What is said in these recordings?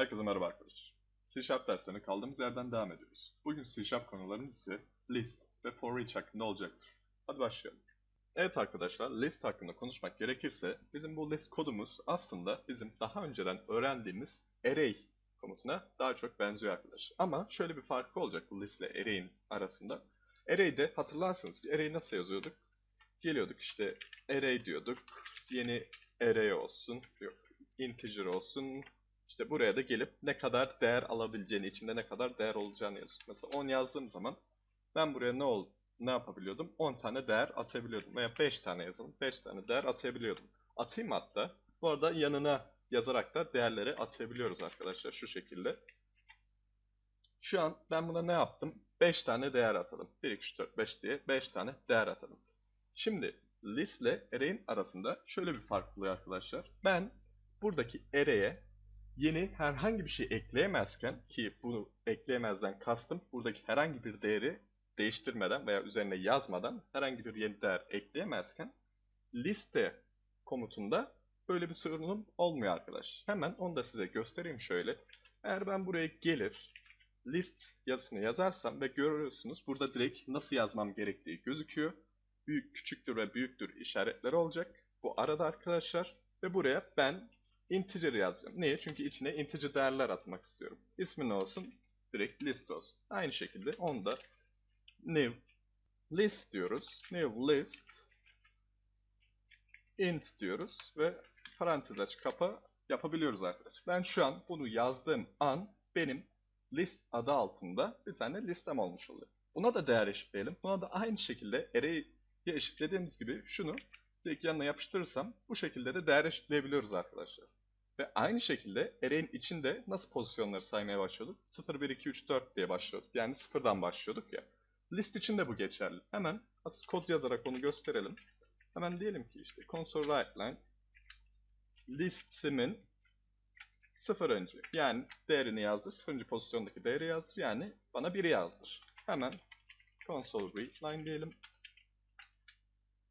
Herkese merhaba arkadaşlar. C Sharp derslerine kaldığımız yerden devam ediyoruz. Bugün C Sharp konularımız ise list ve for each hakkında olacaktır. Hadi başlayalım. Evet arkadaşlar, list hakkında konuşmak gerekirse bizim bu list kodumuz aslında bizim daha önceden öğrendiğimiz array komutuna daha çok benziyor arkadaşlar. Ama şöyle bir farkı olacak bu list ile array'in arasında. Array'de hatırlarsınız ki array nasıl yazıyorduk? Geliyorduk işte array diyorduk. Yeni array olsun, yok integer olsun, işte buraya da gelip ne kadar değer alabileceğini, içinde ne kadar değer olacağını yazıyor. Mesela 10 yazdığım zaman ben buraya ne ol ne yapabiliyordum? 10 tane değer atabiliyordum. Veya 5 tane yazalım. 5 tane değer atabiliyordum. Atayım hatta. Bu arada yanına yazarak da değerleri atabiliyoruz arkadaşlar şu şekilde. Şu an ben buna ne yaptım? 5 tane değer atalım. 1, 2, 3, 4, 5 diye 5 tane değer atalım. Şimdi list ile array'in arasında şöyle bir fark oluyor arkadaşlar. Ben buradaki array'e yeni herhangi bir şey ekleyemezken ki bunu ekleyemezden kastım buradaki herhangi bir değeri değiştirmeden veya üzerine yazmadan herhangi bir yeni değer ekleyemezken liste komutunda böyle bir sorunum olmuyor arkadaş. Hemen onu da size göstereyim şöyle. Eğer ben buraya gelir list yazısını yazarsam ve görüyorsunuz burada direkt nasıl yazmam gerektiği gözüküyor. Büyük, küçüktür ve büyüktür işaretleri olacak. Bu arada arkadaşlar ve buraya ben integer yazacağım. Niye? Çünkü içine integer değerler atmak istiyorum. İsmi ne olsun? Direkt list olsun. Aynı şekilde onu da new list diyoruz. New list int diyoruz ve parantez aç kapa yapabiliyoruz arkadaşlar. Ben şu an bunu yazdığım an benim list adı altında bir tane listem olmuş oluyor. Buna da değer eşitleyelim. Buna da aynı şekilde array'e eşitlediğimiz gibi şunu direkt yanına yapıştırırsam bu şekilde de değer eşitleyebiliyoruz arkadaşlar. Ve aynı şekilde array'in içinde nasıl pozisyonları saymaya başlıyorduk? 0, 1, 2, 3, 4 diye başlıyorduk. Yani sıfırdan başlıyorduk ya. List için de bu geçerli. Hemen asıl kod yazarak onu gösterelim. Hemen diyelim ki işte console writeline listimin sıfırıncı yani değerini yazdır. Sıfırıncı pozisyondaki değeri yazdır. Yani bana 1'i yazdır. Hemen console readline diyelim.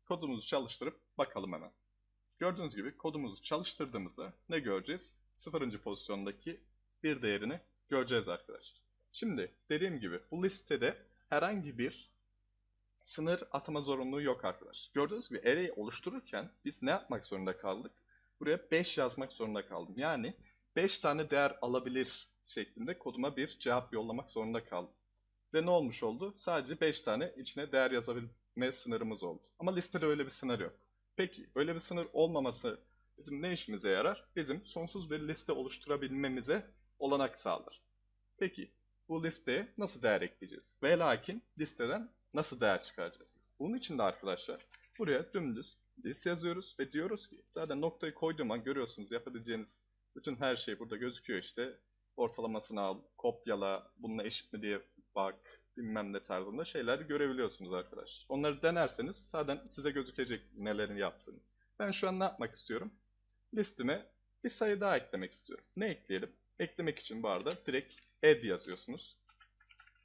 Kodumuzu çalıştırıp bakalım hemen. Gördüğünüz gibi kodumuzu çalıştırdığımızda ne göreceğiz? Sıfırıncı pozisyondaki bir değerini göreceğiz arkadaşlar. Şimdi dediğim gibi bu listede herhangi bir sınır atama zorunluluğu yok arkadaşlar. Gördüğünüz gibi array oluştururken biz ne yapmak zorunda kaldık? Buraya 5 yazmak zorunda kaldım. Yani 5 tane değer alabilir şeklinde koduma bir cevap yollamak zorunda kaldım. Ve ne olmuş oldu? Sadece 5 tane içine değer yazabilme sınırımız oldu. Ama listede öyle bir sınır yok. Peki öyle bir sınır olmaması bizim ne işimize yarar? Bizim sonsuz bir liste oluşturabilmemize olanak sağlar. Peki bu listeye nasıl değer ekleyeceğiz? Ve lakin listeden nasıl değer çıkaracağız? Bunun için de arkadaşlar buraya dümdüz list yazıyoruz ve diyoruz ki zaten noktayı koyduğum an görüyorsunuz yapabileceğiniz bütün her şey burada gözüküyor işte. Ortalamasını al, kopyala, bununla eşit mi diye bak, bilmem ne tarzında şeyler görebiliyorsunuz arkadaşlar. Onları denerseniz zaten size gözükecek nelerin yaptığını. Ben şu an ne yapmak istiyorum? Listime bir sayı daha eklemek istiyorum. Ne ekleyelim? Eklemek için bu arada direkt add yazıyorsunuz.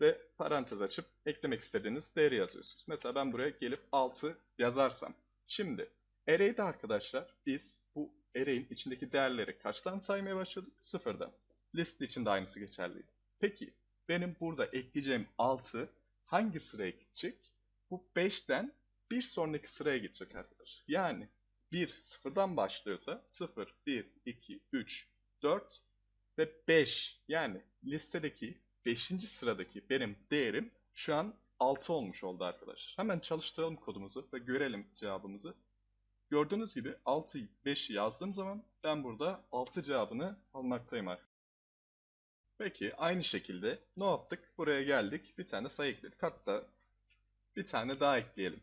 Ve parantez açıp eklemek istediğiniz değeri yazıyorsunuz. Mesela ben buraya gelip 6 yazarsam. Şimdi array'de arkadaşlar biz bu array'in içindeki değerleri kaçtan saymaya başladık? Sıfırdan. List için de aynısı geçerli. Peki benim burada ekleyeceğim 6 hangi sıraya gidecek? Bu 5'ten bir sonraki sıraya gidecek arkadaşlar. Yani 1 sıfırdan başlıyorsa 0, 1, 2, 3, 4 ve 5 yani listedeki 5. sıradaki benim değerim şu an 6 olmuş oldu arkadaşlar. Hemen çalıştıralım kodumuzu ve görelim cevabımızı. Gördüğünüz gibi 6, 5'i yazdığım zaman ben burada 6 cevabını almaktayım arkadaşlar. Peki aynı şekilde ne yaptık? Buraya geldik. Bir tane sayı ekledik. Hatta bir tane daha ekleyelim.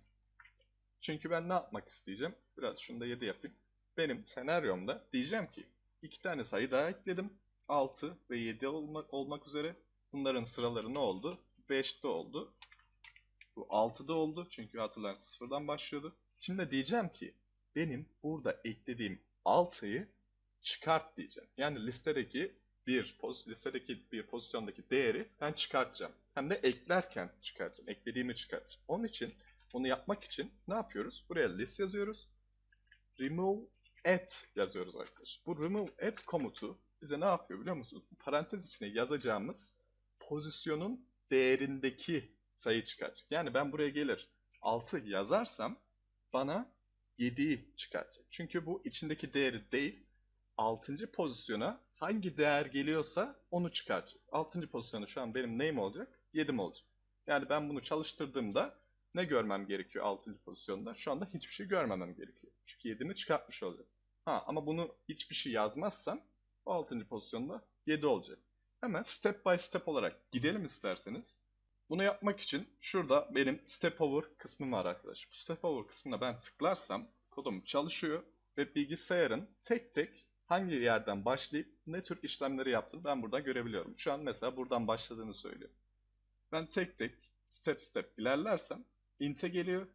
Çünkü ben ne yapmak isteyeceğim? Biraz şunu da 7 yapayım. Benim senaryomda diyeceğim ki iki tane sayı daha ekledim. 6 ve 7 olmak, olmak üzere. Bunların sıraları ne oldu? 5'te oldu. Bu 6'da oldu. Çünkü hatırlayın sıfırdan başlıyordu. Şimdi diyeceğim ki benim burada eklediğim 6'yı çıkart diyeceğim. Yani listedeki bir listedeki bir pozisyondaki değeri ben çıkartacağım. Hem de eklerken çıkartacağım. Eklediğimi çıkartacağım. Onun için onu yapmak için ne yapıyoruz? Buraya list yazıyoruz. Remove at yazıyoruz arkadaşlar. Bu remove at komutu bize ne yapıyor biliyor musunuz? Parantez içine yazacağımız pozisyonun değerindeki sayı çıkartacak. Yani ben buraya gelir 6 yazarsam bana 7'yi çıkartacak. Çünkü bu içindeki değeri değil, 6. pozisyona hangi değer geliyorsa onu çıkartacak. 6. pozisyonu şu an benim neyim olacak? 7'm olacak. Yani ben bunu çalıştırdığımda ne görmem gerekiyor 6. pozisyonda? Şu anda hiçbir şey görmemem gerekiyor. Çünkü 7'mi çıkartmış olacak. Ha ama bunu hiçbir şey yazmazsam o 6. pozisyonda 7 olacak. Hemen step by step olarak gidelim isterseniz. Bunu yapmak için şurada benim step over kısmım var arkadaşlar. Bu step over kısmına ben tıklarsam kodum çalışıyor ve bilgisayarın tek tek hangi yerden başlayıp ne tür işlemleri yaptığını ben buradan görebiliyorum. Şu an mesela buradan başladığını söylüyor. Ben tek tek step step ilerlersem int'e geliyor,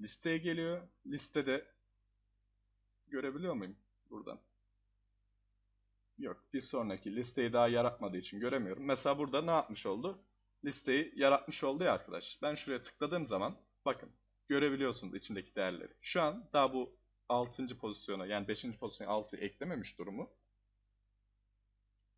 listeye geliyor, listede görebiliyor muyum buradan? Yok, bir sonraki listeyi daha yaratmadığı için göremiyorum. Mesela burada ne yapmış oldu? Listeyi yaratmış oldu ya arkadaş. Ben şuraya tıkladığım zaman bakın görebiliyorsunuz içindeki değerleri. Şu an daha bu 6. pozisyona yani 5. pozisyona 6'yı eklememiş durumu.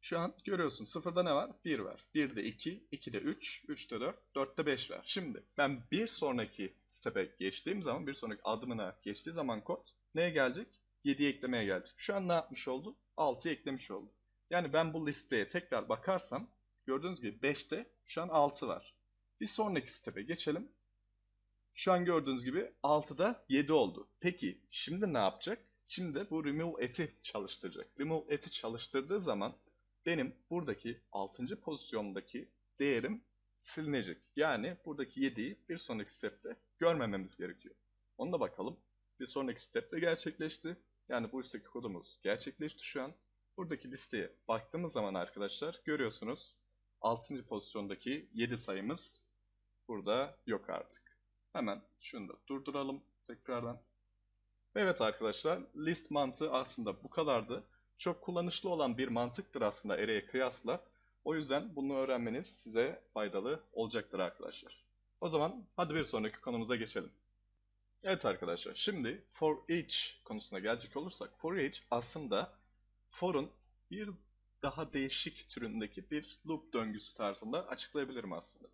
Şu an görüyorsun sıfırda ne var? 1 var. 1'de 2, 2'de 3, 3'te 4, 4'te 5 var. Şimdi ben bir sonraki step'e geçtiğim zaman, bir sonraki adımına geçtiği zaman kod neye gelecek? 7'yi eklemeye gelecek. Şu an ne yapmış oldu? 6'yı eklemiş oldu. Yani ben bu listeye tekrar bakarsam gördüğünüz gibi 5'te şu an 6 var. Bir sonraki step'e geçelim. Şu an gördüğünüz gibi 6'da 7 oldu. Peki şimdi ne yapacak? Şimdi bu remove et'i çalıştıracak. Remove et'i çalıştırdığı zaman benim buradaki 6. pozisyondaki değerim silinecek. Yani buradaki 7'yi bir sonraki step'te görmememiz gerekiyor. Onu da bakalım. Bir sonraki step'te gerçekleşti. Yani bu üstteki kodumuz gerçekleşti şu an. Buradaki listeye baktığımız zaman arkadaşlar görüyorsunuz 6. pozisyondaki 7 sayımız burada yok artık. Hemen şunu da durduralım tekrardan. Evet arkadaşlar list mantığı aslında bu kadardı. Çok kullanışlı olan bir mantıktır aslında array'e kıyasla. O yüzden bunu öğrenmeniz size faydalı olacaktır arkadaşlar. O zaman hadi bir sonraki konumuza geçelim. Evet arkadaşlar şimdi for each konusuna gelecek olursak for each aslında for'un bir daha değişik türündeki bir loop döngüsü tarzında açıklayabilirim aslında.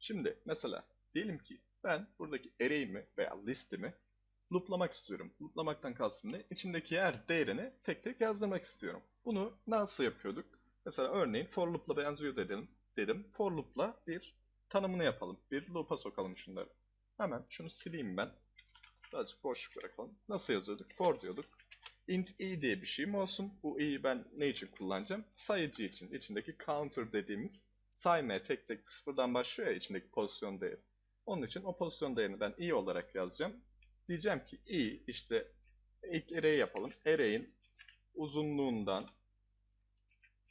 Şimdi mesela diyelim ki ben buradaki array'imi veya listimi looplamak istiyorum. Looplamaktan kastım ne? İçindeki her değerini tek tek yazdırmak istiyorum. Bunu nasıl yapıyorduk? Mesela örneğin for loop'la benziyor dedim. dedim. For loop'la bir tanımını yapalım. Bir loop'a sokalım şunları. Hemen şunu sileyim ben. Birazcık boşluk bırakalım. Nasıl yazıyorduk? For diyorduk. int i diye bir şeyim olsun. Bu i'yi ben ne için kullanacağım? Sayıcı için. İçindeki counter dediğimiz saymaya tek tek sıfırdan başlıyor ya içindeki pozisyon değeri. Onun için o pozisyon değerini ben i olarak yazacağım. Diyeceğim ki i işte ilk array yapalım. Array'in uzunluğundan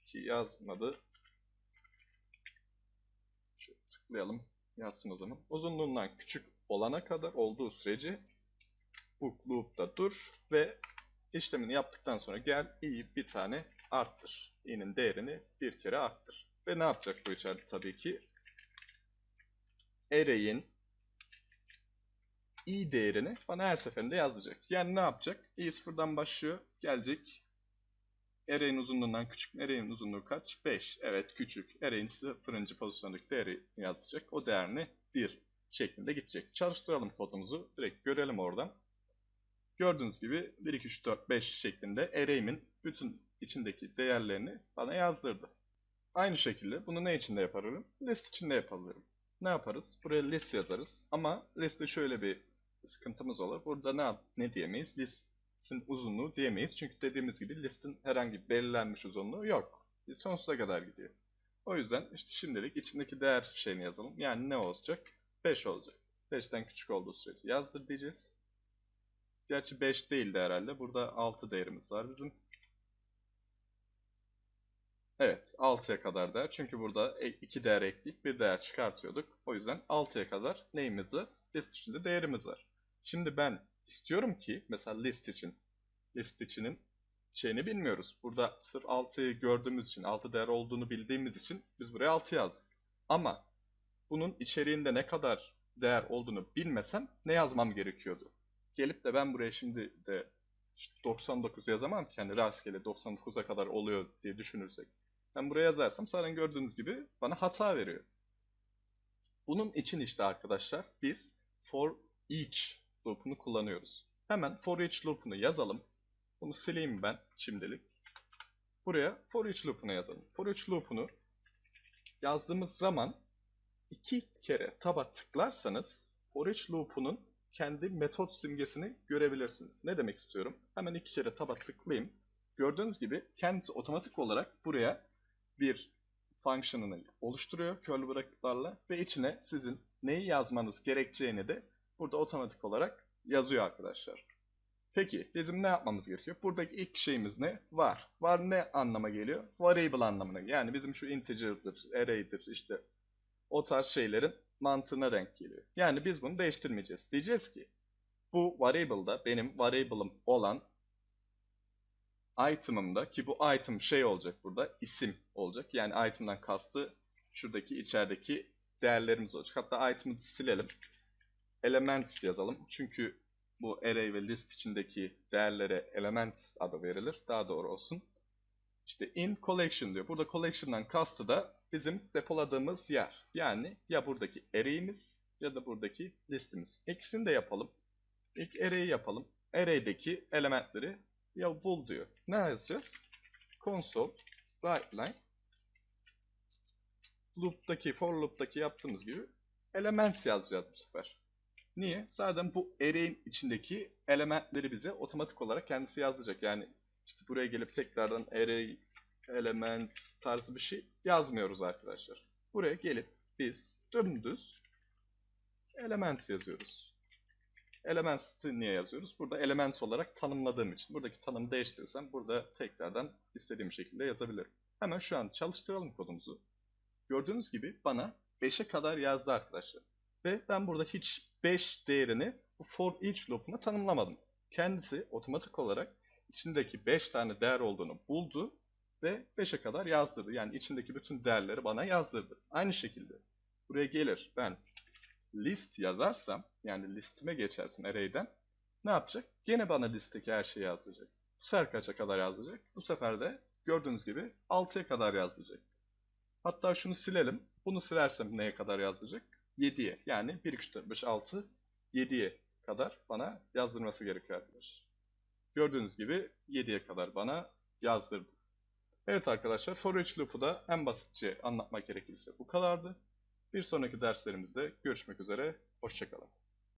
ki yazmadı. Şöyle tıklayalım. Yazsın o zaman. Uzunluğundan küçük olana kadar olduğu sürece bu loop'ta dur ve işlemini yaptıktan sonra gel i'yi bir tane arttır. i'nin değerini bir kere arttır. Ve ne yapacak bu içeride tabii ki? Array'in i değerini bana her seferinde yazacak. Yani ne yapacak? i sıfırdan başlıyor. Gelecek. Array'in uzunluğundan küçük. Array'in uzunluğu kaç? 5. Evet küçük. Array'in sıfırıncı pozisyondaki değeri yazacak. O değerini 1 şeklinde gidecek. Çalıştıralım kodumuzu. Direkt görelim oradan. Gördüğünüz gibi 1, 2, 3, 4, 5 şeklinde array'imin bütün içindeki değerlerini bana yazdırdı. Aynı şekilde bunu ne içinde yaparım? List içinde yapabilirim. Ne yaparız? Buraya list yazarız. Ama liste şöyle bir sıkıntımız olur. Burada ne, ne diyemeyiz? Listin uzunluğu diyemeyiz. Çünkü dediğimiz gibi listin herhangi belirlenmiş uzunluğu yok. Sonsuza kadar gidiyor. O yüzden işte şimdilik içindeki değer şeyini yazalım. Yani ne olacak? 5 olacak. 5'ten küçük olduğu sürece yazdır diyeceğiz. Gerçi 5 değildi herhalde. Burada 6 değerimiz var bizim. Evet 6'ya kadar değer. Çünkü burada 2 değer ekleyip bir değer çıkartıyorduk. O yüzden 6'ya kadar neyimiz var? List içinde değerimiz var. Şimdi ben istiyorum ki mesela list için list içinin şeyini bilmiyoruz. Burada sırf 6'yı gördüğümüz için 6 değer olduğunu bildiğimiz için biz buraya 6 yazdık. Ama bunun içeriğinde ne kadar değer olduğunu bilmesem ne yazmam gerekiyordu? Gelip de ben buraya şimdi de işte 99 yazamam ki hani rastgele 99'a kadar oluyor diye düşünürsek. Ben buraya yazarsam zaten gördüğünüz gibi bana hata veriyor. Bunun için işte arkadaşlar biz for each loop'unu kullanıyoruz. Hemen for each loop'unu yazalım. Bunu sileyim ben şimdilik. Buraya for each loop'unu yazalım. For each loop'unu yazdığımız zaman iki kere taba tıklarsanız for each loop'unun kendi metot simgesini görebilirsiniz. Ne demek istiyorum? Hemen iki kere taba tıklayayım. Gördüğünüz gibi kendisi otomatik olarak buraya bir function'ını oluşturuyor curly bracket'larla ve içine sizin neyi yazmanız gerekeceğini de burada otomatik olarak yazıyor arkadaşlar. Peki bizim ne yapmamız gerekiyor? Buradaki ilk şeyimiz ne? Var. Var ne anlama geliyor? Variable anlamına. Yani bizim şu integer'dır, array'dir işte o tarz şeylerin mantığına denk geliyor. Yani biz bunu değiştirmeyeceğiz. Diyeceğiz ki bu variable'da benim variable'ım olan item'ımda ki bu item şey olacak burada isim olacak. Yani item'dan kastı şuradaki içerideki değerlerimiz olacak. Hatta item'ı silelim. Elements yazalım. Çünkü bu array ve list içindeki değerlere element adı verilir. Daha doğru olsun. İşte in collection diyor. Burada collection'dan kastı da bizim depoladığımız yer. Yani ya buradaki array'imiz ya da buradaki listimiz. İkisini de yapalım. İlk array'i yapalım. Array'deki elementleri ya bul diyor. Ne yazacağız? Console writeline loop'taki for loop'taki yaptığımız gibi elements yazacağız bu sefer. Niye? Zaten bu array'in içindeki elementleri bize otomatik olarak kendisi yazacak. Yani işte buraya gelip tekrardan array element tarzı bir şey yazmıyoruz arkadaşlar. Buraya gelip biz dümdüz elements yazıyoruz. Elements'i niye yazıyoruz? Burada elements olarak tanımladığım için. Buradaki tanımı değiştirirsem burada tekrardan istediğim şekilde yazabilirim. Hemen şu an çalıştıralım kodumuzu. Gördüğünüz gibi bana 5'e kadar yazdı arkadaşlar. Ve ben burada hiç 5 değerini bu for each loop'una tanımlamadım. Kendisi otomatik olarak içindeki 5 tane değer olduğunu buldu ve 5'e kadar yazdırdı. Yani içindeki bütün değerleri bana yazdırdı. Aynı şekilde buraya gelir ben list yazarsam yani listime geçersin array'den ne yapacak? Gene bana listteki her şeyi yazdıracak. Bu sefer kaça kadar yazdıracak? Bu sefer de gördüğünüz gibi 6'ya kadar yazdıracak. Hatta şunu silelim. Bunu silersem neye kadar yazdıracak? 7'ye. Yani 1, 2, 3, 4, 5, 6, 7'ye kadar bana yazdırması gerekiyor. Gördüğünüz gibi 7'ye kadar bana yazdırdı. Evet arkadaşlar for each loop'u da en basitçe anlatmak gerekirse bu kadardı. Bir sonraki derslerimizde görüşmek üzere. Hoşçakalın.